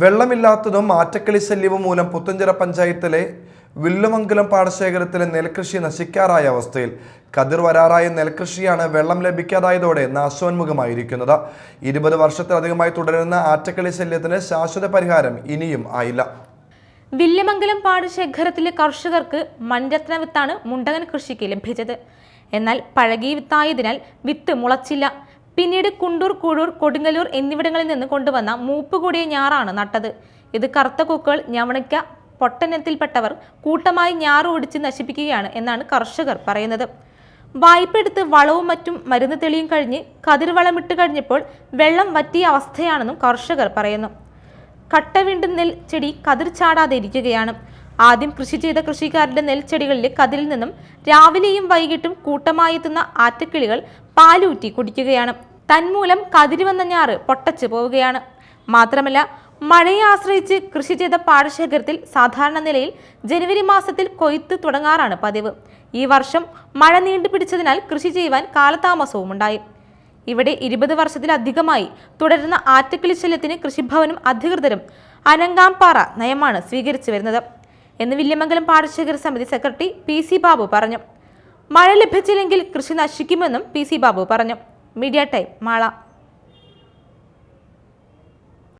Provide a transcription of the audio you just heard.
വെള്ളമില്ലാത്തതും ആറ്റക്കിളി ശല്യവും മൂലം പുത്തഞ്ചിറ പഞ്ചായത്തിലെ വില്ലുമംഗലം പാടശേഖരത്തിലെ നെൽകൃഷി നശിക്കാറായ അവസ്ഥയിൽ കതിർ വരാറായ നെൽകൃഷിയാണ് വെള്ളം ലഭിക്കാതായതോടെ നാശോന്മുഖമായിരിക്കുന്നത്. ഇരുപത് വർഷത്തിലധികമായി തുടരുന്ന ആറ്റക്കിളി ശല്യത്തിന് ശാശ്വത പരിഹാരം ഇനിയും ആയില്ല. വില്യമംഗലം പാടശേഖരത്തിലെ കർഷകർക്ക് മൺരത്ന വിത്താണ് മുണ്ടകൻ കൃഷിക്ക് ലഭിച്ചത്. എന്നാൽ പഴകിയ വിത്തായതിനാൽ വിത്ത് മുളച്ചില്ല. പിന്നീട് കുണ്ടൂർ കുഴൂർ കൊടുങ്ങല്ലൂർ എന്നിവിടങ്ങളിൽ നിന്ന് കൊണ്ടുവന്ന മൂപ്പ് കൂടിയ ഞാറാണ് നട്ടത്. ഇത് കറുത്ത കൊക്കുകൾ ഞവണിക്ക പൊട്ടനത്തിൽപ്പെട്ടവർ കൂട്ടമായി ഞാറ് ഒടിച്ച് നശിപ്പിക്കുകയാണ് എന്നാണ് കർഷകർ പറയുന്നത്. വായ്പ എടുത്ത് വളവും മറ്റും മരുന്ന് തെളിയും കഴിഞ്ഞ് കതിർവളമിട്ട് കഴിഞ്ഞപ്പോൾ വെള്ളം വറ്റിയ അവസ്ഥയാണെന്നും കർഷകർ പറയുന്നു. കട്ടവിണ്ടുന്നിൽ നെൽ ചെടി കതിർ ചാടാതെ ഇരിക്കുകയാണ്. ആദ്യം കൃഷി ചെയ്ത കൃഷിക്കാരുടെ നെൽച്ചെടികളിലെ കതിരിൽ നിന്നും രാവിലെയും വൈകിട്ടും കൂട്ടമായി എത്തുന്ന ആറ്റക്കിളികൾ പാലൂറ്റി കുടിക്കുകയാണ്. തന്മൂലം കതിരി വന്ന ഞാറ് പൊട്ടച്ചു പോവുകയാണ്. മാത്രമല്ല മഴയെ ആശ്രയിച്ച് കൃഷി ചെയ്ത പാടശേഖരത്തിൽ സാധാരണ നിലയിൽ ജനുവരി മാസത്തിൽ കൊയ്ത്ത് തുടങ്ങാറാണ് പതിവ്. ഈ വർഷം മഴ നീണ്ടുപിടിച്ചതിനാൽ കൃഷി ചെയ്യുവാൻ കാലതാമസവും ഉണ്ടായി ഇവിടെ ഇരുപത് വർഷത്തിലധികമായി തുടരുന്ന ആറ്റക്കിളി ശല്യത്തിന് കൃഷിഭവനും അധികൃതരും അനങ്കാംപാറ നയമാണ് സ്വീകരിച്ചു വരുന്നത്. എന്ന് വില്യമംഗലം പാടശേഖര സമിതി സെക്രട്ടറി പി സി ബാബു പറഞ്ഞു. മഴ ലഭിച്ചില്ലെങ്കിൽ കൃഷി നശിക്കുമെന്നും പി സി ബാബു പറഞ്ഞു. Media time Mala.